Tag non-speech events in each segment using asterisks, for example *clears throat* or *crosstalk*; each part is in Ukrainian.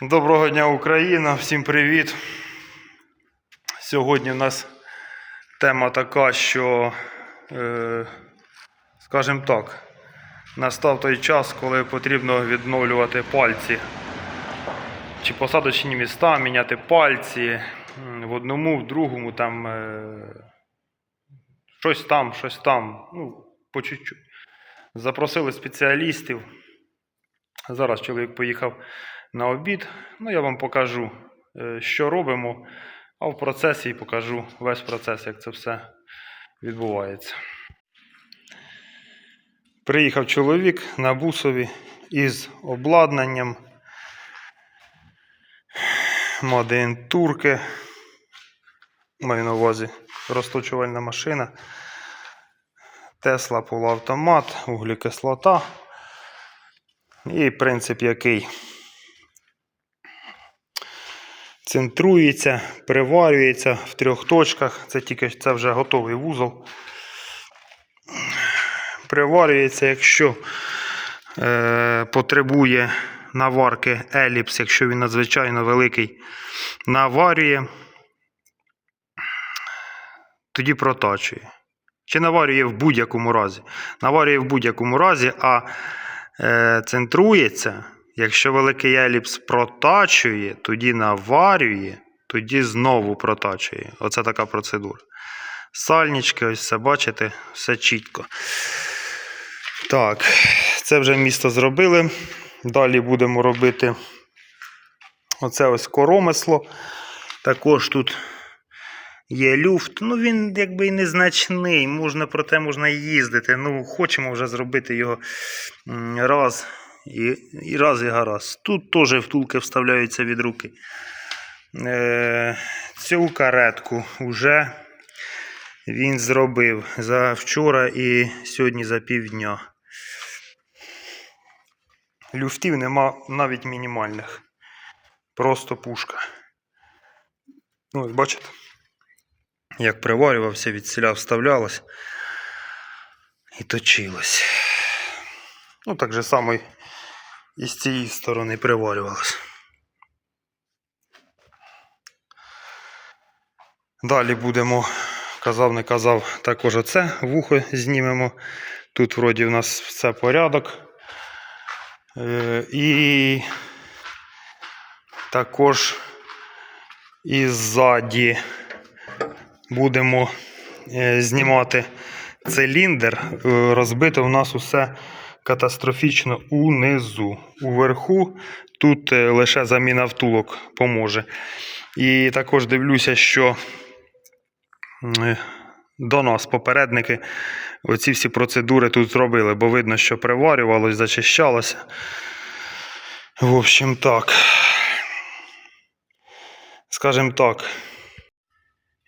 Доброго дня, Україна! Всім привіт! Сьогодні в нас тема така, що, е, скажімо так, настав той час, коли потрібно відновлювати пальці. Чи посадочні міста, міняти пальці в одному, в другому, там е, щось там, щось там. Ну, по чуть-чуть. Запросили спеціалістів. Зараз чоловік поїхав на обід. Ну, я вам покажу, е, що робимо, а в процесі покажу весь процес, як це все відбувається. Приїхав чоловік на бусові із обладнанням. Мадин турки. Маю на увазі розточувальна машина. Тесла полуавтомат, углекислота. І принцип який центрується, приварюється в трьох точках. Це тільки це вже готовий вузол. Приварюється, якщо е, потребує наварки еліпс, якщо він надзвичайно великий, наварює, тоді протачує. Чи наварює в будь-якому разі. Наварює в будь-якому разі, а е, центрується. Якщо великий еліпс протачує, тоді наварює, тоді знову протачує. Оце така процедура. Сальнички, ось все бачите, все чітко. Так, це вже місто зробили. Далі будемо робити оце ось коромисло. Також тут є люфт. Ну він якби і незначний, можна, проте можна їздити. Ну, хочемо вже зробити його раз і, і раз і гаразд. Тут теж втулки вставляються від руки. Е, цю каретку вже він зробив за вчора і сьогодні за півдня. Люфтів нема навіть мінімальних. Просто пушка. Ну, ось бачите, як приварювався, від селя вставлялось і точилось. Ну, так же само і з цієї сторони приварювалось. Далі будемо, казав, не казав, також оце вухо знімемо. Тут вроді в нас все порядок. Е, і також і ззаді будемо е, знімати циліндр. Е, Розбито в нас усе катастрофічно унизу. Уверху тут е, лише заміна втулок поможе. І також дивлюся, що е, до нас попередники оці всі процедури тут зробили, бо видно, що приварювалось, зачищалося. В общем так. Скажем так,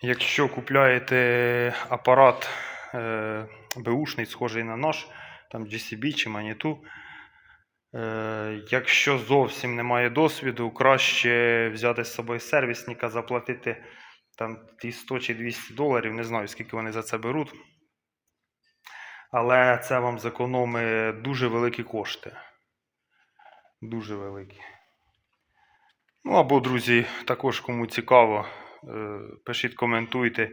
якщо купляєте апарат е, беушний, схожий на наш, там GCB чи Manitou, е, якщо зовсім немає досвіду, краще взяти з собою сервісника, заплатити там ті 100 чи 200 доларів, не знаю, скільки вони за це беруть. Але це вам зекономить дуже великі кошти. Дуже великі. Ну або, друзі, також кому цікаво, е, пишіть, коментуйте.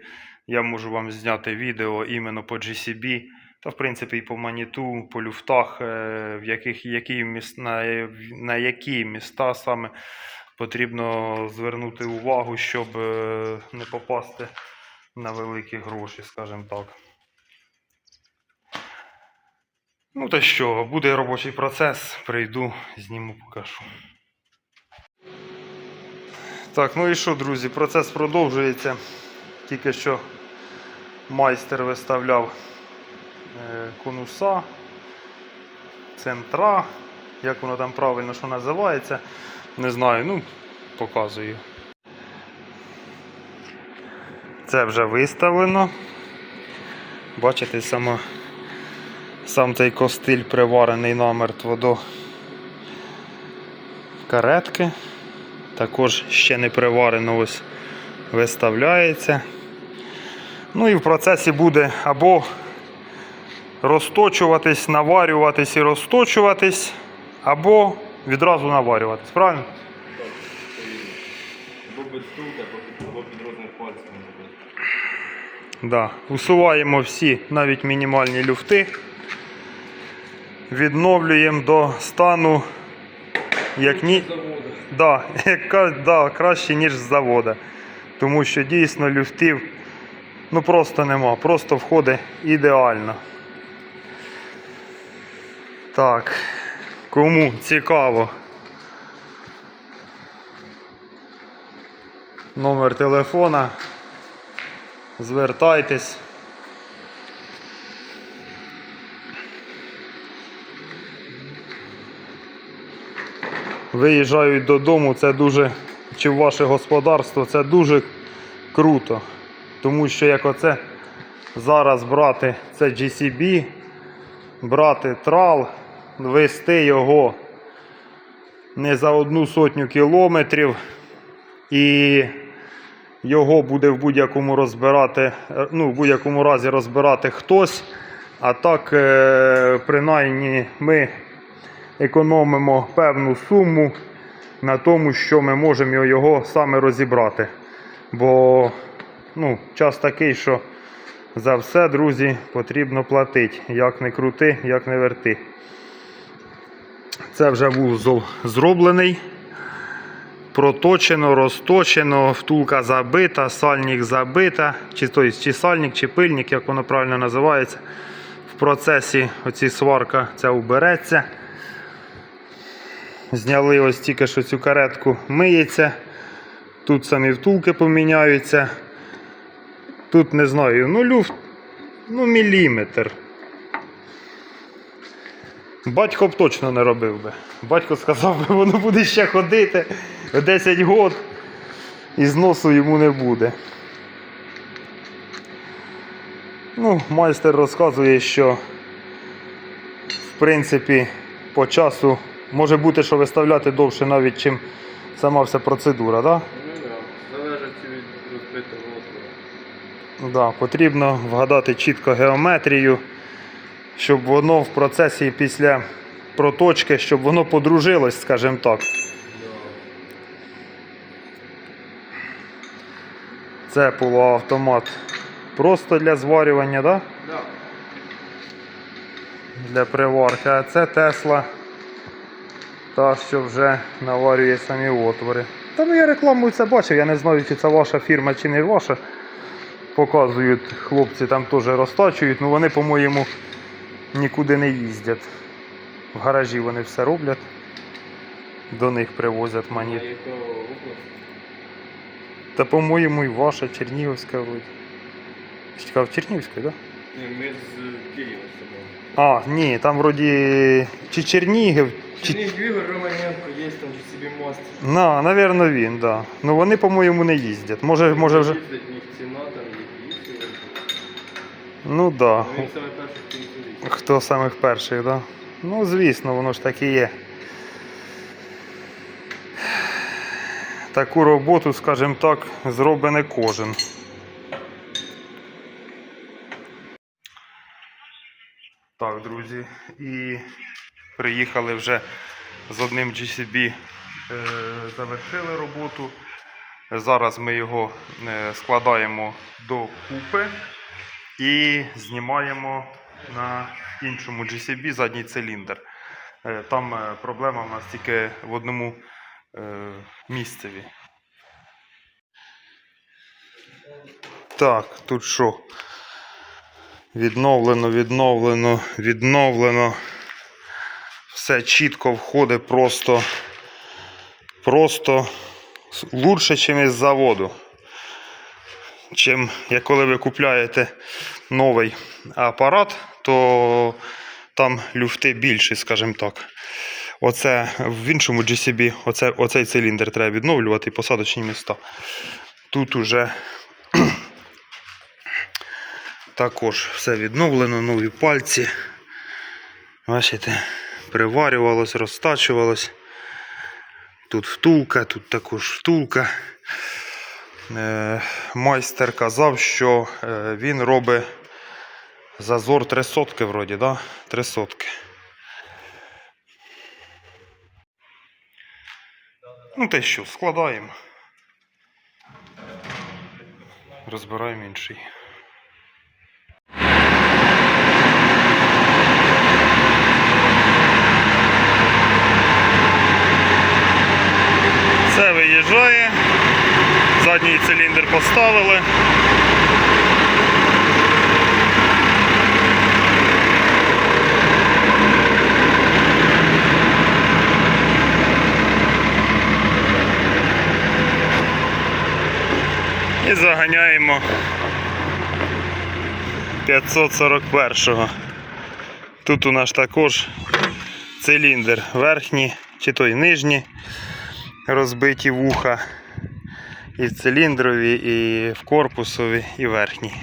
Я можу вам зняти відео іменно по GCB, та в принципі і по маніту, по люфтах, е, в яких, які міс- на, на які міста саме потрібно звернути увагу, щоб е, не попасти на великі гроші, скажімо так. Ну та що, буде робочий процес, прийду, зніму, покажу. Так, ну і що, друзі, процес продовжується. Тільки що майстер виставляв конуса, центра, як воно там правильно що називається, не знаю, ну, показую. Це вже виставлено. Бачите, сама, сам цей костиль приварений намертво до каретки. Також ще не приварено ось виставляється. Ну і в процесі буде або розточуватись, наварюватись і розточуватись, або відразу наварюватись. Правильно? без стулки або- або під розним пальцем. Да. Усуваємо всі навіть мінімальні люфти. Відновлюємо до стану, як ні... Да, *laughs* як да, краще, ніж з завода. Тому що дійсно люфтів ну, просто нема. Просто входить ідеально. Так, кому цікаво. Номер телефона. Звертайтесь. Виїжджають додому, це дуже, чи в ваше господарство, це дуже круто. Тому що як оце зараз брати це GCB, брати трал, вести його не за одну сотню кілометрів і його буде в будь-якому розбирати, ну, в будь-якому разі розбирати хтось. А так, е, принаймні, ми економимо певну суму на тому, що ми можемо його саме розібрати. Бо ну, час такий, що за все, друзі, потрібно платити. Як не крути, як не верти. Це вже вузол зроблений. Проточено, розточено, втулка забита, сальник забита, чи, то чи сальник, чи пильник, як воно правильно називається. В процесі оці сварка ця убереться. Зняли ось тільки що цю каретку миється. Тут самі втулки поміняються. Тут не знаю, ну люфт, ну міліметр. Батько б точно не робив би. Батько сказав би, воно буде ще ходити 10 год і зносу йому не буде. Ну, майстер розказує, що в принципі по часу може бути, що виставляти довше навіть, чим сама вся процедура? Ну да. Да, потрібно вгадати чітко геометрію, щоб воно в процесі після проточки, щоб воно подружилось, скажімо так. Це полуавтомат просто для зварювання, да? Да. для приварки. А це Тесла. Та, що вже наварює самі отвори. Та ну я рекламу це бачив, я не знаю, чи це ваша фірма, чи не ваша. Показують, хлопці там теж розтачують, ну вони, по-моєму, нікуди не їздять. В гаражі вони все роблять. До них привозять мені. Та по-моєму і ваша Чернігівська вроді. Чекав, Чернігівська, так? Ми з Києва з. А, ні, там вроді чи Чернігів, чи Чернігів Романенко, є там собі мост. На, напевно, він, да. Ну вони, по-моєму, не їздять. Може, може вже. В ціна там є, їздить. Ну да. Хто самих перших, да? Ну, звісно, воно ж так і є. Таку роботу, скажімо так, зробить не кожен. Так, друзі, і приїхали вже з одним GCB, е, завершили роботу. Зараз ми його е, складаємо до купи і знімаємо на іншому GCB задній циліндр. Е, Там е, проблема в нас тільки в одному е, місцеві. Так, тут що? Відновлено, відновлено, відновлено. Все чітко входить просто, просто лучше, ніж із заводу. Чим як коли ви купляєте новий апарат, то там люфти більші, скажімо так. Оце в іншому GCB, оце, оцей циліндр треба відновлювати, посадочні міста. Тут уже *clears throat* також все відновлено, нові пальці. Бачите, приварювалось, розтачувалось. Тут втулка, тут також втулка. Е, майстер казав, що е, він робить зазор 3 сотки вроді, да? 3 сотки. Ну, те що, складаємо. Розбираємо інший. Це виїжджає. Задній циліндр поставили. І заганяємо 541-го. Тут у нас також циліндр верхній, чи той нижній, розбиті вуха. І в циліндрові, і в корпусові, і верхній.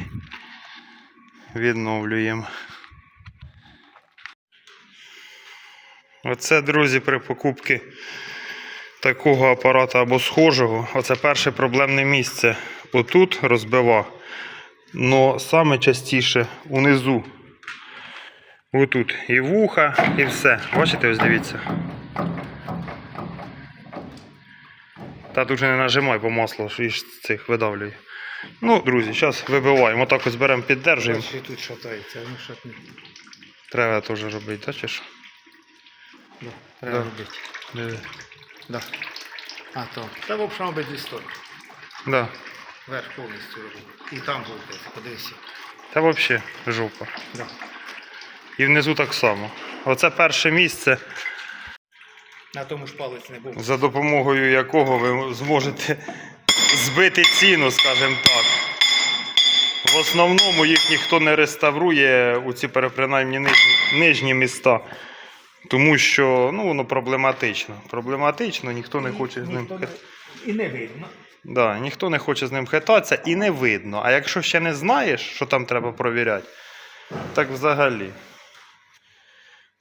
Відновлюємо. Оце, друзі, при покупці такого апарата або схожого, оце перше проблемне місце. Отут розбива. Но саме частіше унизу. Отут і вуха, і все. Бачите, ось дивіться. Та тут же не нажимай по маслу, ж цих видавлює. Ну, друзі, зараз вибиваємо. Отак ось беремо, піддержуємо. Бачиш, і тут шатається, а ну шатне. Треба теж робити, так чи що? Да, треба Да. робити. Диви. Да. А то. Та в общем обидві сторони. Да. Верх повністю робити. І там жовтиться, подивися. Та взагалі жопа. Да. І внизу так само. Оце перше місце, На тому ж палець не був. за допомогою якого ви зможете збити ціну, скажімо так. В основному їх ніхто не реставрує у ці принаймні нижні, нижні міста. Тому що ну, воно проблематично. Проблематично, ніхто не хоче з ним Ніхто не- І не видно. да, ніхто не хоче з ним хитатися і не видно. А якщо ще не знаєш, що там треба провіряти, так взагалі.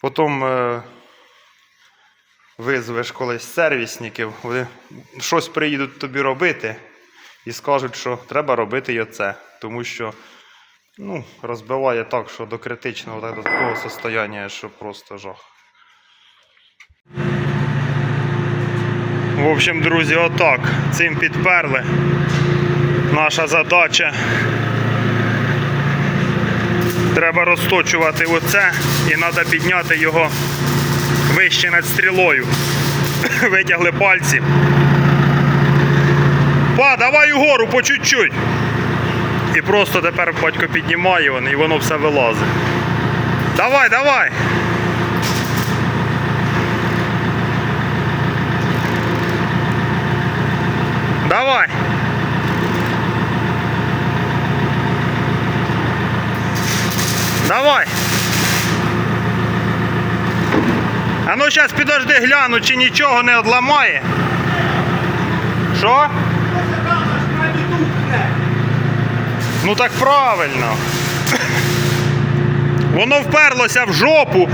Потім визвеш колись сервісників, вони щось приїдуть тобі робити і скажуть, що треба робити і оце. Тому що ну, розбиває так, що до критичного до такого состояння, що просто жах. В общем, друзі, отак. Цим підперли. Наша задача. Треба розточувати оце і треба підняти його вище над стрілою. *coughs* Витягли пальці. Па, давай угору по чуть-чуть. І просто тепер батько піднімає його, і воно все вилазить. Давай, давай. Давай. Давай. А ну зараз підожди гляну, чи нічого не одламає. Що? Ну так правильно. *coughs* Воно вперлося в жопу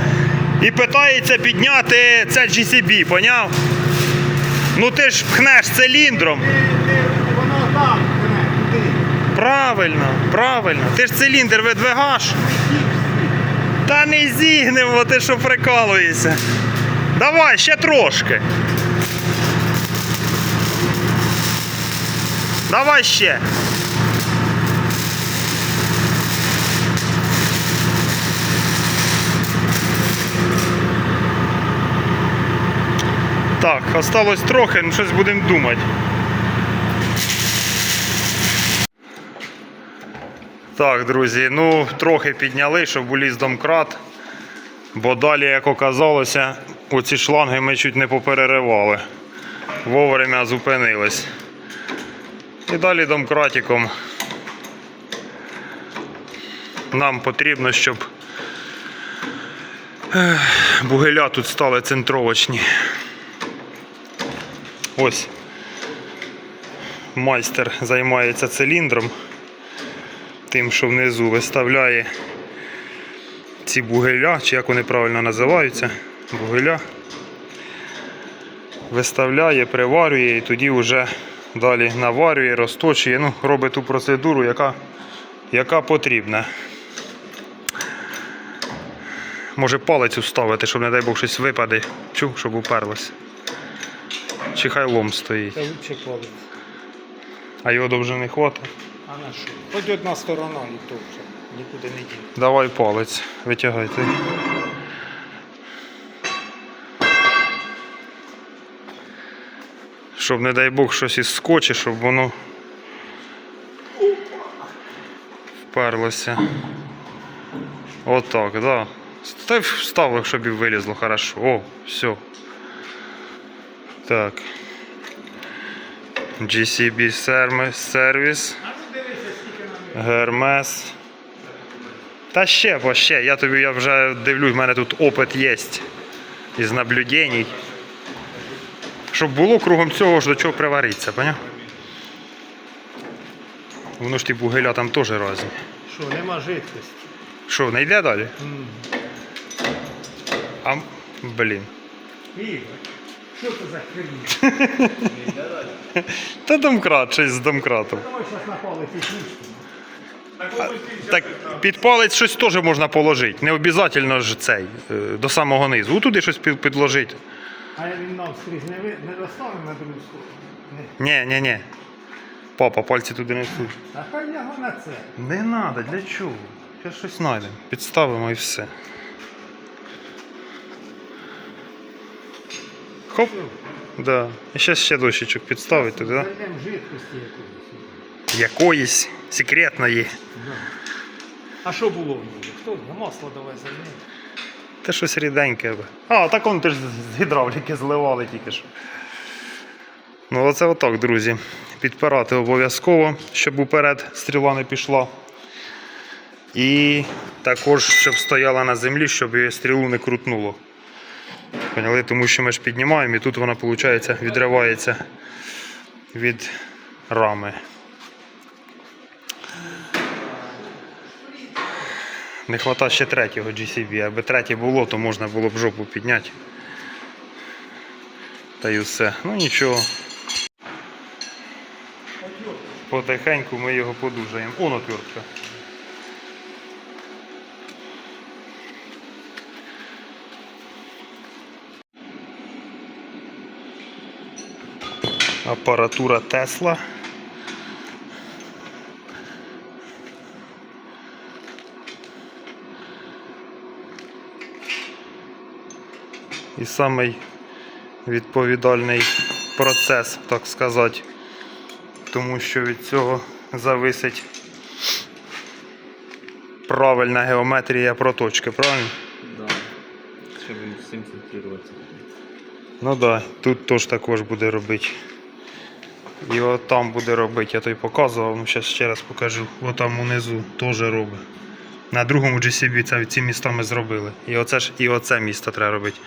і питається підняти це GCB, поняв? Ну ти ж пхнеш циліндром. Воно там, туди. Правильно, правильно. Ти ж циліндр видвигаш. Та не зігнемо, ти що прикалуєшся. Давай, ще трошки. Давай ще. Так, осталось трохи, ну щось будемо думати. Так, друзі, ну трохи підняли, щоб уліз домкрат. Бо далі, як оказалося, оці шланги ми чуть не попереривали. Вовремя зупинились. І далі домкратиком нам потрібно, щоб бугеля тут стали центровочні. Ось майстер займається циліндром тим, що внизу виставляє ці бугеля, чи як вони правильно називаються, бугеля. Виставляє, приварює і тоді вже далі наварює, розточує, ну, робить ту процедуру, яка, яка потрібна. Може палець уставити, щоб, не дай Бог, щось випаде, Чу, щоб уперлось. Чи хай лом стоїть. Та лучше палець. А його довжини хватить. А А на що? Хоч одна сторона і то вже нікуди не діє. Давай палець, витягайте. Щоб, не дай Бог, щось із скотчі, щоб воно вперлося. Отак, так. Да. Та й вставив, щоб і вилізло хорошо. О, все. Так. GCB нам Гермес. Та ще, бо ще. Я тобі я вже дивлюсь, в мене тут опит є із наблюдень. Щоб було кругом цього ж до чого приваритися, поняв? Воно ж ті бугеля там теж різні. Що, нема жидкості. Що, не йде далі? А, блін. Ігор, що це за херня? *laughs* Та домкрат, щось з домкратом. Давай зараз. Так під палець щось теж можна положити. Не обов'язково ж цей, е, до самого низу. У туди щось підложити. А він навскрізь не, ви... не доставив на другу сторону? Ні. Ні, ні. Папа, пальці туди не всуть. А хай його на це. Не треба, для чого? Зараз щось знайдемо. Підставимо і все. Хоп. Да. І зараз ще дощечок підставити туди. Да? Зайдемо жидкості якоїсь. Якоїсь секретної. Да. А що було в ній? Хто? Масло давай зальємо. Те щось ріденьке. А, так он ти ж з гідравліки зливали тільки що. Ну, оце отак, друзі. Підпирати обов'язково, щоб уперед стріла не пішла. І також, щоб стояла на землі, щоб її стрілу не крутнуло. Поняли? Тому що ми ж піднімаємо і тут вона, виходить, відривається від рами. Не вистачає ще третього GCB. Аби третє було, то можна було б жопу підняти. Та й все. Ну нічого. Потихеньку ми його подужаємо. О, отвертка. Апаратура Тесла. Самий відповідальний процес, так сказати. Тому що від цього зависить правильна геометрія проточки, правильно? Да. Щоб він всім центруватися. Ну так, да, тут теж також буде робити. І от там буде робити, я той показував, ну зараз ще раз покажу. От там унизу теж робить. На другому GCB це, ці міста ми зробили. І оце ж і оце місто треба робити.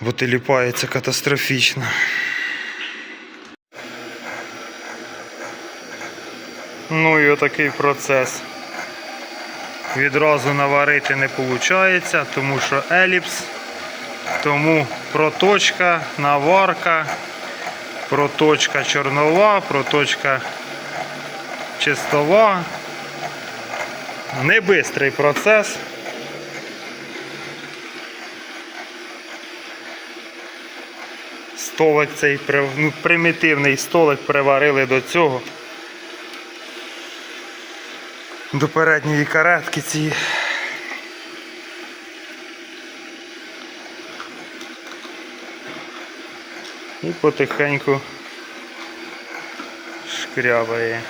Бо ти ліпається катастрофічно. Ну і отакий процес. Відразу наварити не виходить, тому що еліпс. Тому проточка, наварка, проточка чорнова, проточка чистова. Не бистрий процес. Столик цей ну, примітивний столик приварили до цього. До передньої каретки цієї. І потихеньку шкрябає.